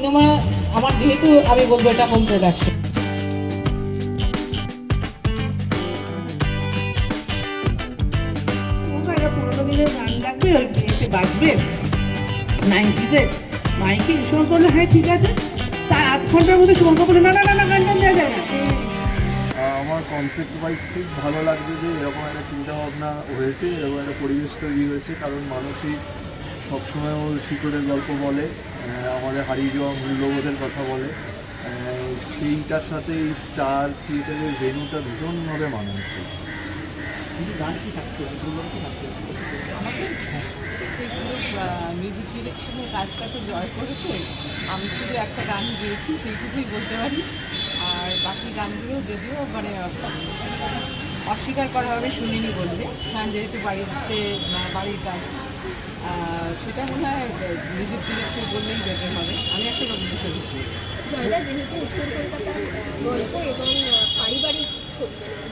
Cinema আমার যেহেতু আমি বলব এটা হোম প্রোডাকশন লাগবে বাজবে। মাইকে করল হ্যাঁ ঠিক আছে। তার আধ ঘণ্টার মধ্যে করল না না না না গান টান দেওয়া যায়। না আমার কনসেপ্ট ওয়াইজ খুব ভালো লাগছে যে এরকম একটা চিন্তা ভাবনা হয়েছে এরকম একটা পরিবেশ তৈরি হয়েছে কারণ মানুষই সবসময় ওর শিকড়ের গল্প বলে। আমাদের হারিয়ে যাওয়া মূল্যবোধের কথা বলে। সেইটার সাথে এই স্টার থিয়েটারের ভেন্যুটা ভীষণভাবে মানানসই। মিউজিক ডিরেকশনের কাজটা তো জয় করেছে। আমি শুধু একটা গান গেয়েছি সেইটুকুই বলতে পারি। আর বাকি গানগুলো যদিও মানে অস্বীকার করা হবে শুনিনি বললে। কারণ যেহেতু বাড়িতে বাড়ির কাজ। সেটা মনে হয় মিউজিক ডিরেক্টর বললেই বেটার হবে। আমি একটা রবীন্দ্র সংগীত গিয়েছি জয়দা যেহেতু উত্তর কলকাতার গল্প এবং পারিবারিক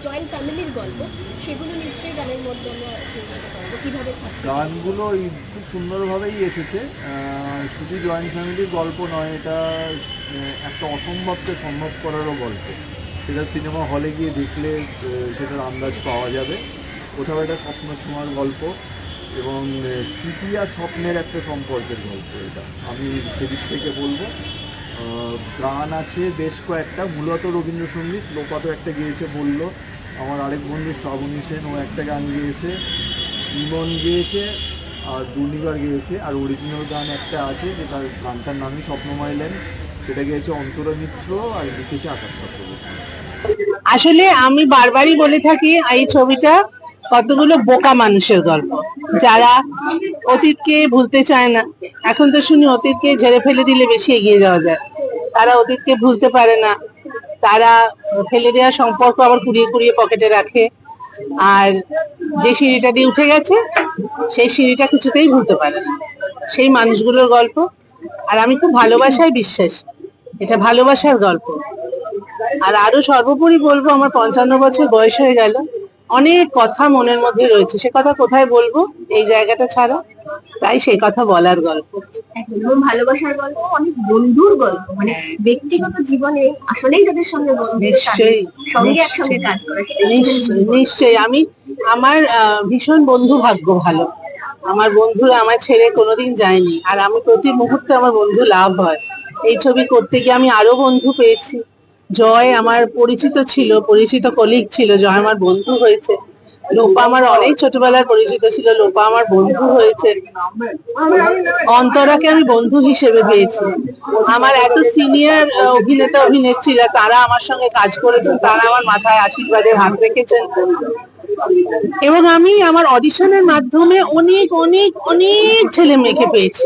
জয়েন্ট ফ্যামিলির গল্প সেগুলো নিশ্চয়ই গানের মধ্যে আমরা কীভাবে গানগুলো খুব সুন্দরভাবেই এসেছে। শুধু জয়েন্ট ফ্যামিলির গল্প নয় এটা একটা অসম্ভবকে সম্ভব করারও গল্প। সেটা সিনেমা হলে গিয়ে দেখলে সেটার আন্দাজ পাওয়া যাবে। কোথাও একটা স্বপ্ন ছোঁয়ার গল্প। এবং স্মৃতি আর স্বপ্নের একটা সম্পর্কের গল্প এটা। আমি সেদিক থেকে বলব গান আছে বেশ কয়েকটা। মূলত রবীন্দ্রসঙ্গীত লোকত একটা গিয়েছে বলল। আমার আরেক বন্ধু শ্রাবণী সেন, ও একটা গান গিয়েছে। ইমন গিয়েছে, আর দুর্নিবার গিয়েছে। আর অরিজিনাল গান একটা আছে, যে তার গানটার নামই স্বপ্নময় লেন সেটা গিয়েছে অন্তরা মিত্র, আর লিখেছে আকাশ আসলে আমি বারবারই বলে থাকি, এই ছবিটা কতগুলো বোকা মানুষের গল্প। যারা অতীতকে ভুলতে চায় না, এখন তো শুনি অতীতকে ঝেড়ে ফেলে দিলে বেশি এগিয়ে যাওয়া যায়। তারা অতীতকে ভুলতে পারে না। তারা ফেলে দেওয়া সম্পর্ক আবার কুড়িয়ে কুড়িয়ে পকেটে রাখে। আর যে সিঁড়িটা দিয়ে উঠে গেছে, সেই সিঁড়িটা কিছুতেই ভুলতে পারে না। সেই মানুষগুলোর গল্প। আর আমি খুব ভালোবাসায় বিশ্বাসী। এটা ভালোবাসার গল্প। আর আরও সর্বোপরি বলব, আমার পঞ্চান্ন বছর বয়স হয়ে গেল। অনেক কথা মনের মধ্যে রয়েছে। সে কথা কোথায় বলব? এই জায়গাটা ছাড়া। তাই সেই কথা বলার গল্প। এবং ভালোবাসার গল্প অনেক বন্ধুর গল্প। মানে ব্যক্তিগত জীবনে আসলেই যাদের সঙ্গে নিশ্চয়ই, সঙ্গে একসঙ্গে কাজ করে নিশ্চয়ই নিশ্চয়ই। আমি আমার ভীষণ বন্ধু ভাগ্য ভালো। আমার বন্ধুরা আমার ছেড়ে কোনোদিন যায়নি। আর আমি প্রতি মুহূর্তে আমার বন্ধু লাভ হয়। এই ছবি করতে গিয়ে আমি আরও বন্ধু পেয়েছি। জয় আমার পরিচিত ছিল, পরিচিত কলিগ ছিল, জয় আমার বন্ধু হয়েছে। লোপা আমার অনেক ছোটবেলায় পরিচিত ছিল, লোপা আমার বন্ধু হয়েছে। অন্তরাকে আমি বন্ধু হিসেবে পেয়েছি। আমার এত সিনিয়র অভিনেতা, অভিনেত্রীরা, তারা আমার সঙ্গে কাজ করেছেন, তারা আমার মাথায় আশীর্বাদের হাত রেখেছেন। এবং আমি আমার অডিশনের মাধ্যমে অনেক অনেক অনেক ছেলে মেয়েকে পেয়েছি।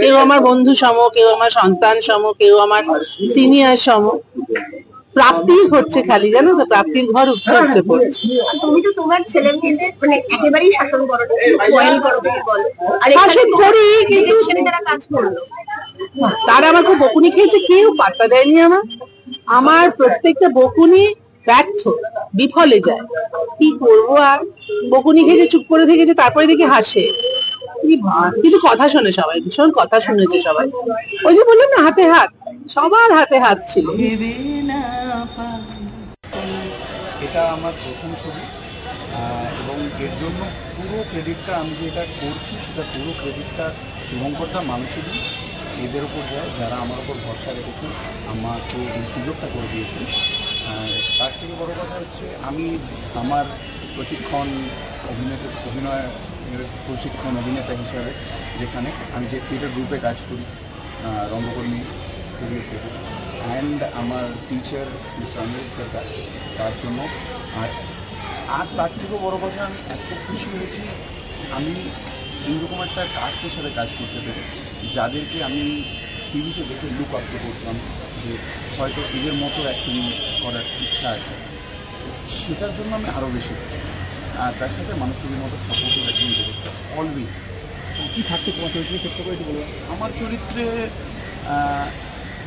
কেউ আমার বন্ধু সম কেউ আমার সন্তান সম কেউ আমার সিনিয়র সম প্রাপ্তি হচ্ছে খালি জানো তো? প্রাপ্তির ঘর পড়ছে তুমি তো তোমার ছেলে মেয়েদের মানে একেবারেই শাসন করো স্পয়েল করো তুমি বলো। আর শাসন করি, কিন্তু- যারা কাজ করল। তারা আমার খুব বকুনি খেয়েছে কেউ পাত্তা দেয়নি আমার। আমার প্রত্যেকটা বকুনি ব্যর্থ, বিফলে যায়। কি করব আর? বকুনি খেয়েছে, চুপ করে থেকেছে, তারপরে দেখি হাসে। কিন্তু কথা শোনে সবাই, ভীষণ কথা শুনেছে সবাই। ওই যে বললাম না, হাতে হাত। সবার হাতে হাত ছিল। এটা আমার প্রথম ছবি এবং এর জন্য পুরো ক্রেডিটটা আমি যে এটা করছি, সেটা পুরো ক্রেডিটটা শুভঙ্করদা মানুষেরই, এদের উপর যায়, যারা আমার উপর ভরসা রেখেছেন, আমাকে এই সুযোগটা করে দিয়েছেন। তার থেকে বড় কথা হচ্ছে আমি আমার প্রশিক্ষণ অভিনেতা, অভিনয়, প্রশিক্ষণ অভিনেতা হিসাবে যেখানে আমি যে থিয়েটার গ্রুপে কাজ করি রঙ্গকর্মী স্টুডিও থিয়েটার অ্যান্ড আমার টিচার মিস্টার অনিল সরকার তার জন্য। আর আর তার থেকেও বড় কথা, আমি এত খুশি হয়েছি, আমি এইরকম একটা কাস্টের সাথে কাজ করতে পেরে, যাদেরকে আমি টিভিতে দেখে লুক আপ করতাম যে হয়তো এদের মতো অ্যাক্টিং করার ইচ্ছা আছে। সেটার জন্য আমি আরও বেশি আর তার সাথে মানুষের মতো সাপোর্টিভ একজন ডিরেক্টর অলওয়েজ কী থাকছে তোমার চরিত্রে? ছোট্ট করে বলো। আমার চরিত্রে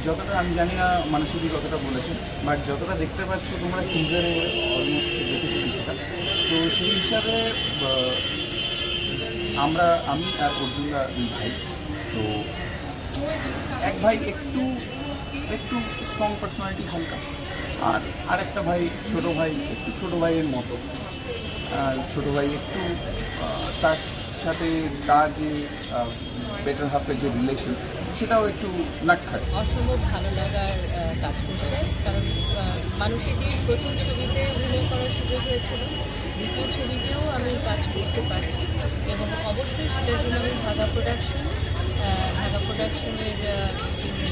যতটা আমি জানি না মানুষেরই কতটা বলেছে বাট যতটা দেখতে পাচ্ছ তোমরা টিজারে অলমোস্ট দেখেছ কিছুটা। তো সেই হিসাবে আমরা আমি আর অর্জুনরা দুই ভাই। তো এক ভাই একটু একটু স্ট্রং পার্সোনালিটি হালকা, আর আরেকটা ভাই ছোট ভাই, একটু ছোট ভাইয়ের মতো। আর ছোট ভাই একটু তার সাথে তার যে বেটার হাফের যে রিলেশন সেটাও একটু নাটখাট অসম্ভব ভালো লাগার কাজ করছে, কারণ মানুষীদের প্রথম ছবিতে অভিনয় করার সুযোগ হয়েছিল। দ্বিতীয় ছবিতেও আমি কাজ করতে পারছি এবং অবশ্যই সেটার জন্য আমি ধাগা প্রোডাকশন প্রোডাকশনের যিনি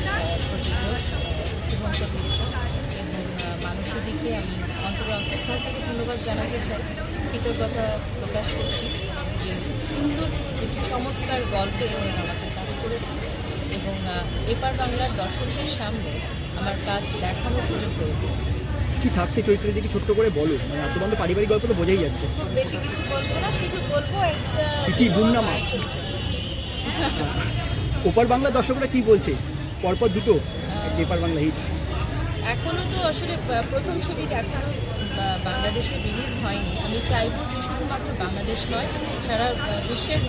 প্রযোজক শুভঙ্কর মিত্র এবং মানুষের দিকে আমি অন্তর অন্তঃস্থল থেকে ধন্যবাদ জানাতে চাই কৃতজ্ঞতা প্রকাশ করছি যে সুন্দর একটি চমৎকার গল্পে ওনারা আমাকে কাজ করেছে এবং এপার বাংলার দর্শকদের সামনে আমার কাজ দেখানোর সুযোগ করে দিয়েছে কি থাকছে চরিত্রের দিকে ছোট্ট করে বলো? মানে আত্মবন্ধ পারিবারিক গল্প তো বোঝাই যাচ্ছে। খুব বেশি কিছু বলব না শুধু বলব একটা কি চরিত্র। করেছি। ওপার বাংলা দর্শকরা কি বলছে? পরপর দুটো এপার বাংলা হিট এখনও তো আসলে প্রথম ছবি এখনও বাংলাদেশে রিলিজ হয়নি। আমি চাইব যে শুধুমাত্র বাংলাদেশ নয়, সারা বিশ্বের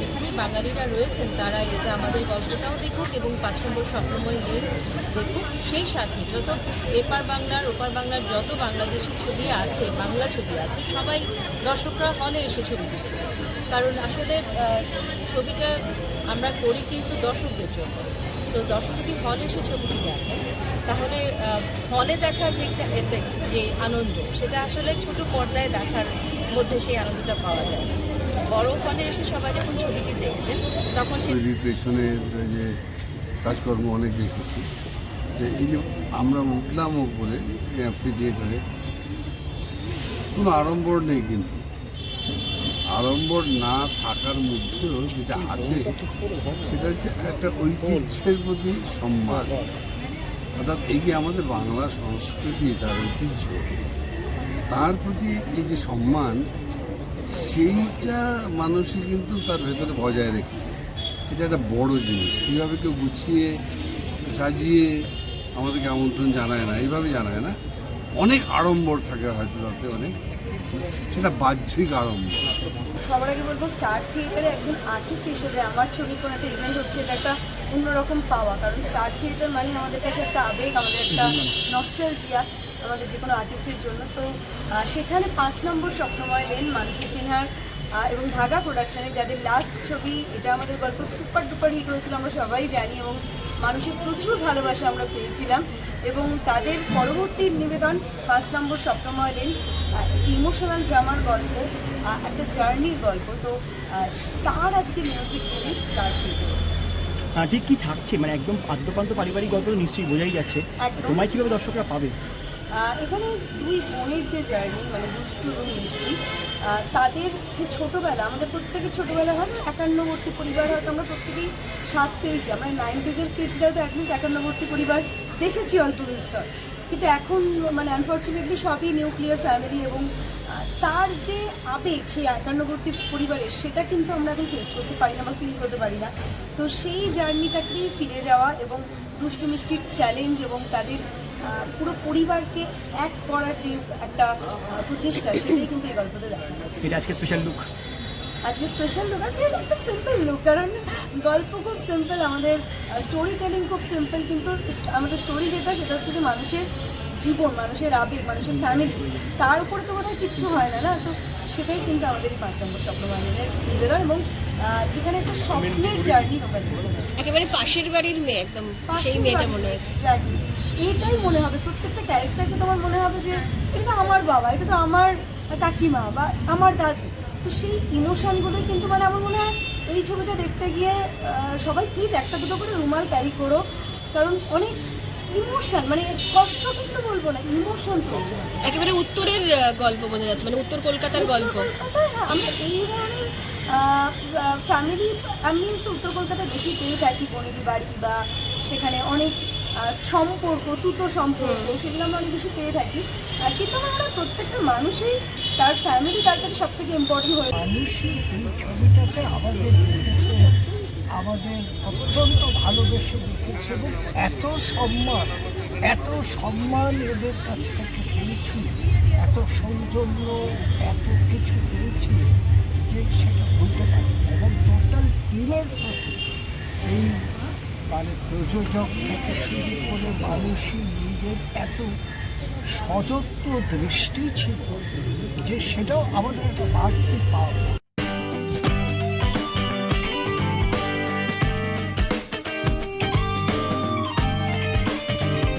যেখানে বাঙালিরা রয়েছেন, তারা এটা আমাদের গল্পটাও দেখুক এবং পাঁচ নম্বর স্বপ্নময় লেন দেখুক। সেই সাথে যত এপার বাংলার, ওপার বাংলার যত বাংলাদেশি ছবি আছে, বাংলা ছবি আছে, সবাই দর্শকরা হলে এসে ছবিটি দেখে কারণ আসলে ছবিটা আমরা করি কিন্তু দর্শকদের জন্য। সো দর্শক যদি হলে এসে ছবিটি দেখেন তাহলে হলে দেখার যে একটা এফেক্ট যে আনন্দ, সেটা আসলে ছোট পর্দায় দেখার মধ্যে সেই আনন্দটা পাওয়া যায়। বড় হলে এসে সবাই যখন ছবিটি দেখবেন তখন সে যে কাজকর্ম অনেক দেখেছি। এই যে আমরা উঠলাম ফ্রি থিয়েটারে কোনো আড়ম্বর নেই কিন্তু। আড়ম্বর না থাকার মধ্যেও যেটা আছে, সেটা হচ্ছে একটা ঐতিহ্যের প্রতি সম্মান। অর্থাৎ এই যে আমাদের বাংলা সংস্কৃতি, তার ঐতিহ্য, তার প্রতি এই যে সম্মান, সেইটা মানুষই কিন্তু তার ভেতরে বজায় রেখেছে। এটা একটা বড় জিনিস। কীভাবে কেউ গুছিয়ে, সাজিয়ে আমাদেরকে আমন্ত্রণ জানায় না, এইভাবে জানায় না। অনেক আড়ম্বর থাকে হয়তো তাতে অনেক। সেটা বাহ্যিক আড়ম্বর। সবার আগে বলব স্টার থিয়েটারে একজন আর্টিস্ট হিসেবে আমার ছবি কোনো একটা ইভেন্ট হচ্ছে, এটা একটা অন্যরকম পাওয়া। কারণ স্টার থিয়েটার মানে আমাদের কাছে একটা আবেগ, আমাদের একটা নস্টালজিয়া আমাদের যে কোনো আর্টিস্টের জন্য। তো সেখানে পাঁচ নম্বর স্বপ্নময় লেন মানসী সিনহার এবং ধাগা প্রোডাকশানে যাদের লাস্ট ছবি এটা আমাদের গল্প সুপার ডুপার হিট হয়েছিল আমরা সবাই জানি এবং মানুষের প্রচুর ভালোবাসা আমরা পেয়েছিলাম। এবং তাদের পরবর্তী নিবেদন পাঁচ নম্বর স্বপ্নময় লেন ইমোশনাল ড্রামার গল্প একটা জার্নির গল্প। তো তার আজকে মিউজিক রিলিজ থিয়েটারে হ্যাঁ ঠিক কি থাকছে? মানে একদম আদ্যপান্ত পারিবারিক গল্প নিশ্চয়ই বোঝাই যাচ্ছে। একদম। তোমায় কীভাবে দর্শকরা পাবে? এখানে দুই বোনের যে জার্নি মানে দুষ্টু এবং মিষ্টি তাদের যে ছোটোবেলা, আমাদের প্রত্যেকের ছোটোবেলা হয় না? একান্নবর্তী পরিবার হয়তো আমরা প্রত্যেকেই স্বাদ পেয়েছি। আমরা নাইনটিজের কিডসরাও তো অ্যাটলিস্ট একান্নবর্তী পরিবার দেখেছি অল্প বিস্তর। কিন্তু এখন মানে আনফর্চুনেটলি সবই নিউক্লিয়ার ফ্যামিলি এবং তার যে আবেগ, সেই একান্নবর্তী পরিবারের, সেটা কিন্তু আমরা এখন ফেস করতে পারি না বা ফিল করতে পারি না। তো সেই জার্নিটাকেই ফিরে যাওয়া এবং দুষ্টু মিষ্টির চ্যালেঞ্জ এবং তাদের পুরো পরিবারকে এক করার যে একটা প্রচেষ্টা সেটাই কিন্তু এই গল্পতে দেখা যাচ্ছে। এটা আজকে স্পেশাল লুক আজকে স্পেশাল লুক আজকে একদম সিম্পল লুক কারণ গল্প খুব সিম্পল আমাদের স্টোরি টেলিং খুব সিম্পল কিন্তু আমাদের স্টোরি যেটা সেটা হচ্ছে যে মানুষের জীবন মানুষের আবেগ মানুষের ফ্যামিলি তার উপরে তো বোধহয় কিচ্ছু হয় না না? তো সেটাই কিন্তু আমাদের এই পাঁচ নম্বর স্বপ্নবাহিনীর নিবেদন এবং যেখানে একটা স্বপ্নের জার্নি তোমরা। একেবারে পাশের বাড়ির মেয়ে একদম সেই মেয়েটা মনে হয়েছে। এটাই মনে হবে প্রত্যেকটা ক্যারেক্টারকে তোমার মনে হবে যে এটা তো আমার বাবা এটা তো আমার কাকিমা বা আমার দাদু। তো সেই ইমোশনগুলোই কিন্তু মানে আমার মনে হয় এই ছবিটা দেখতে গিয়ে সবাই প্লিজ একটা দুটো করে রুমাল ক্যারি করো। কারণ অনেক ইমোশন মানে কষ্ট কিন্তু বলব না ইমোশন হবে একেবারে উত্তরের গল্প বোঝা যাচ্ছে মানে উত্তর কলকাতার গল্প। হ্যাঁ আমরা এই ধরনের ফ্যামিলি আমি হচ্ছে উত্তর কলকাতায় বেশি পেয়ে থাকি বনেদি বাড়ি বা সেখানে অনেক সম্পর্ক তুতো সম্পর্ক সেগুলো আমরা অনেক বেশি পেয়ে থাকি। কিন্তু আমার মনে হয় প্রত্যেকটা মানুষই তার ফ্যামিলি তার কাছে সব থেকে ইম্পর্টেন্ট হয়ে মানুষই এই ছবিটাকে আমাদের দেখেছে আমাদের অত্যন্ত ভালোবেসে দেখেছে এবং এত সম্মান এত সম্মান এদের কাছ থেকে পেয়েছি এত সৌজন্য এত কিছু পেয়েছি। যে সেটা বলতে পারি। এবং টোটাল টিমের প্রতি এই মানে প্রযোজক থেকে শুরু করে মানুষই নিজের এত সযত্ন দৃষ্টি ছিল যে সেটাও আমাদের একটা বাড়তি পাওয়া